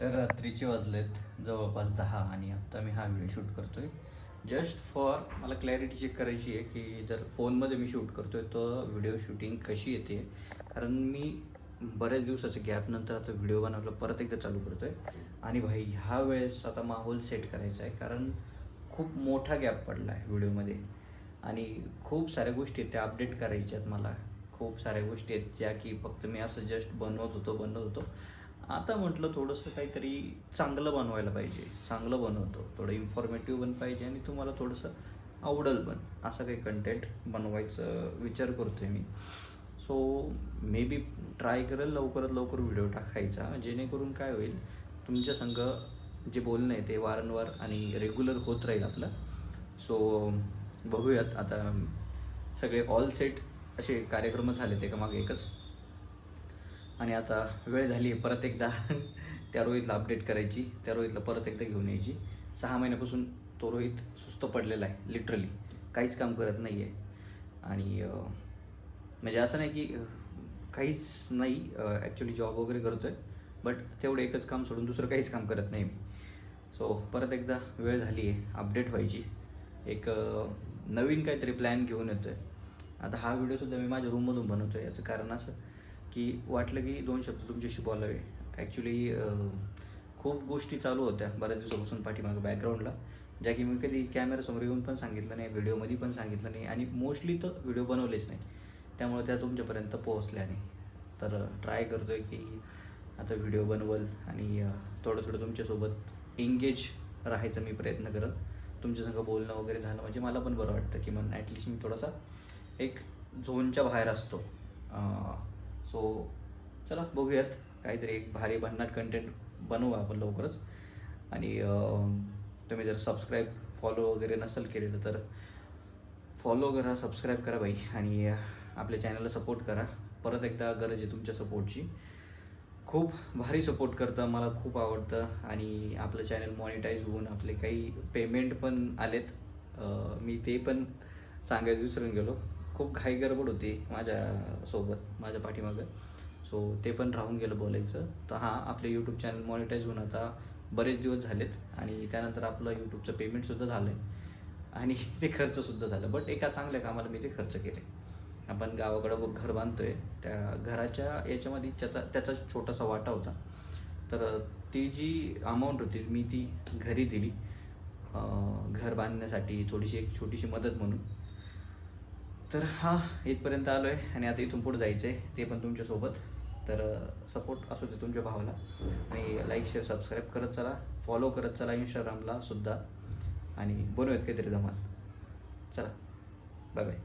तर रात्रीचे वाजलेत जवळपास दहा आणि आत्ता मी हा व्हिडिओ शूट करतोय. जस्ट फॉर मला क्लॅरिटी चेक करायची आहे की जर फोनमध्ये मी शूट करतोय तर व्हिडिओ शूटिंग कशी येते? कारण मी बऱ्याच दिवसाच्या गॅपनंतर आता व्हिडिओ बनवला परत एकदा चालू करतो आहे आणि भाई ह्या वेळेस आता माहोल सेट करायचा आहे कारण खूप मोठा गॅप पडला आहे व्हिडिओमध्ये. आणि खूप साऱ्या गोष्टी आहेत त्या अपडेट करायच्या आहेत मला. खूप साऱ्या गोष्टी आहेत ज्या की फक्त मी असं जस्ट बनवत होतो बनवत होतो. आता म्हटलं थोडंसं काहीतरी चांगलं बनवायला पाहिजे. चांगलं बनवतो. थोडं इन्फॉर्मेटिव्ह पण पाहिजे आणि तुम्हाला थोडंसं आवडल पण. असं काही कंटेंट बनवायचं विचार करतोय मी. सो मे बी ट्राय करेल लवकरात लवकर व्हिडिओ टाकायचा. जेणेकरून काय होईल तुमच्या संग जे बोलणं आहे ते वारंवार आणि रेग्युलर होत राहील आपलं. सो बघूयात. आता सगळे ऑल सेट असे कार्यक्रम झाले ते का मागे एकच? आणि आता वेळ झाली आहे परत एकदा त्या रोहितला अपडेट करायची. त्या रोहितला परत एकदा घेऊन यायची. सहा महिन्यापासून तो रोहित सुस्त पडलेला आहे लिटरली काहीच काम करत नाही आहे आणि म्हणजे असं नाही की काहीच नाही ॲक्च्युली जॉब वगैरे करतो आहे बट तेवढं एकच काम सोडून दुसरं काहीच काम करत नाही मी. सो परत एकदा वेळ झाली आहे अपडेट व्हायची. एक नवीन काहीतरी प्लॅन घेऊन येतो आहे आता हा व्हिडिओसुद्धा मी माझ्या रूममधून बनवतो आहे याचं कारण असं की वाटलं की दोन शब्द तुमच्याशी बोलावे. ॲक्च्युली खूप गोष्टी चालू होत्या बऱ्याच दिवसापासून पाठीमागं बॅकग्राऊंडला ज्या की मी कधी कॅमेरासमोर येऊन पण सांगितलं नाही व्हिडिओमध्ये पण सांगितलं नाही आणि मोस्टली तर व्हिडिओ बनवलेच नाही. त्यामुळे त्या तुमच्यापर्यंत पोहोचल्या नाही. तर ट्राय करतो आहे की आता व्हिडिओ बनवल आणि थोडं थोडं तुमच्यासोबत एंगेज राहायचा मी प्रयत्न करत. तुमच्यासंग बोलणं वगैरे झालं म्हणजे मला पण बरं वाटतं की मग ॲटलिस्ट मी थोडासा एक झोनच्या बाहेर असतो. सो चला बघूयात. काहीतरी एक भारी भन्नाट कंटेंट बनवू आपण लवकरच. आणि तुम्ही जर सबस्क्राईब फॉलो वगैरे नसेल केलेलं तर फॉलो करा सबस्क्राईब करा बाई. आणि आपल्या चॅनलला सपोर्ट करा. परत एकदा गरज आहे तुमच्या सपोर्टची खूप भारी सपोर्ट करतं मला खूप आवडतं. आणि आपलं चॅनल मॉनिटाईज होऊन आपले काही पेमेंट पण आलेत. मी ते पण सांगायचं विसरून गेलो. खूप घाई गडबड होती माझ्यासोबत माझ्या पाठीमागं. सो ते पण राहून गेलं बोलायचं. तर हां आपले यूट्यूब चॅनल मॉनिटाईज होऊन आता बरेच दिवस झालेत आणि त्यानंतर आपलं यूट्यूबचं पेमेंटसुद्धा झालं आहे आणि ते खर्चसुद्धा झालं. बट एका चांगल्या कामाला मी ते खर्च केले. आपण गावाकडं घर घर आहे त्या घराच्या याच्यामध्ये त्याचा त्याचा छोटासा वाटा होता. तर ती जी अमाऊंट होती मी ती घरी दिली. घर बांधण्यासाठी थोडीशी एक छोटीशी मदत म्हणून. तर हा इथपर्यंत आलो आहे आणि आता इथून पुढे जायचं आहे ते पण तुमच्यासोबत. तर सपोर्ट असू दे तुमच्या भावाला. आणि लाईक शेअर सबस्क्राईब करत चला. फॉलो करत चला इंस्टाग्रामला सुद्धा. आणि बनवूयात काहीतरी जमाल चला. Bye bye